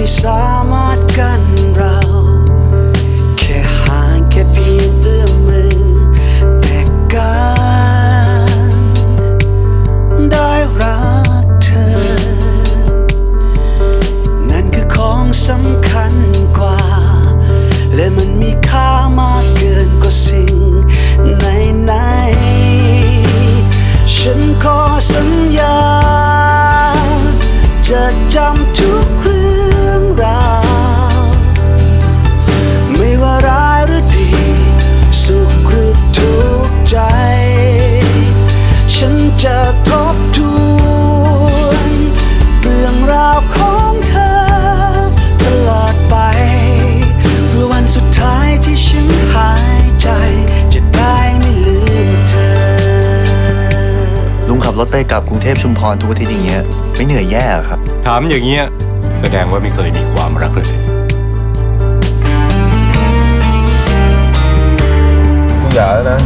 ไม่สามารถกันเรา แค่ห่างแค่เพียงเอื้อมมือ แต่การได้รักเธอ นั่นคือของสำคัญกว่า และมันมีค่ามากเกินกว่าสิ่งไหนๆฉันขอสัญญา จะจำทุก รถไปกลับกรุงเทพชุมพรทุกอาทิตย์อย่างเงี้ยไม่เหนื่อยแย่เหรอครับ ถามอย่างเงี้ยแสดงว่าไม่เคยมีความรักเลยสิกูหย่าแล้วนะ